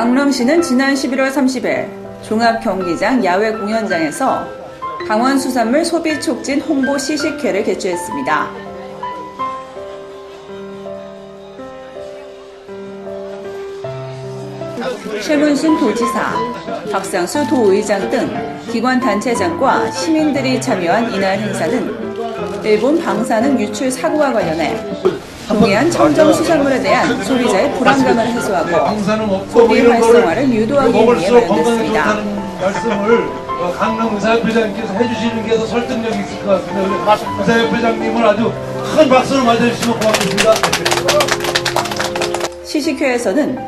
강릉시는 지난 11월 30일 종합경기장 야외 공연장에서 강원 수산물 소비 촉진 홍보 시식회를 개최했습니다. 최문순 도지사, 박상수 도의장 등 기관 단체장과 시민들이 참여한 이날 행사는 일본 방사능 유출 사고와 관련해 동해안 청정 수산물에 대한 소비자의 불안감을 해소하고 없고 소비 활성화를 유도하기 위해 마련됐습니다. 말씀을 어, 강릉 의사협회장님께서 해주시는 게 더 설득력이 있을 것 같습니다. 의사협회장님을 아주 큰 박수로 맞아주시면 고맙겠습니다. 시식회에서는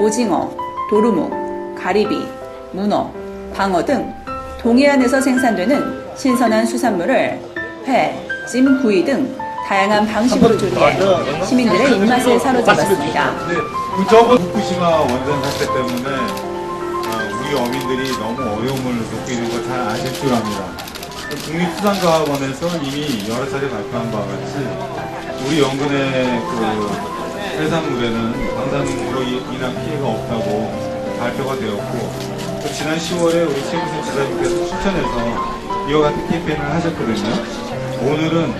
오징어, 도루묵, 가리비, 문어, 방어 등 동해안에서 생산되는 신선한 수산물을 회, 찜, 구이 등 다양한 방식으로 조리해 시민들의 입맛을 사로잡았습니다. 네, 그 저거 후쿠시마 원전 사태 때문에 어, 우리 어민들이 너무 어려움을 겪고 있는 걸 잘 아실 줄 압니다. 국립수산과학원에서 이미 여러 차례 발표한 바와 같이 우리 연근의 그 해산물에는 방사능으로 이- 인한 피해가 없다고 발표가 되었고 또 지난 10월에 우리 최무선 지사님께서 추천해서 이와 같은 캠페인을 하셨거든요. 오늘은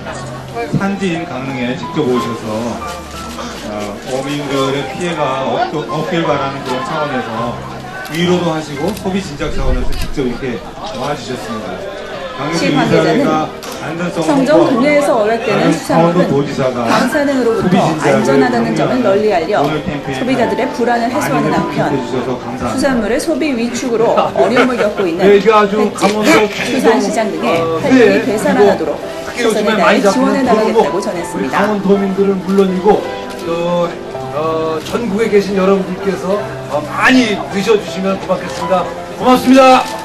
산지인 강릉에 직접 오셔서 어, 어민들의 피해가 없, 없길 바라는 그런 차원에서 위로도 하시고 소비 진작 차원에서 직접 이렇게 와주셨습니다. 시 관계자는 청정 동해에서 어획되는 수산물은 방사능으로부터 안전하다는 점을 널리 알려 소비자들의 불안을 해소하는 한편 수산물의 소비 위축으로 어려움을 겪고 있는 네, 횟집, 강원도 수산시장 등의 어, 활력이 회, 되살아나도록 특히 요즘에 많이 잡히는 도루묵, 우리. 강원도민들은 물론이고 또 어, 전국에 계신 여러분들께서 어, 많이 드셔주시면 고맙겠습니다. 고맙습니다.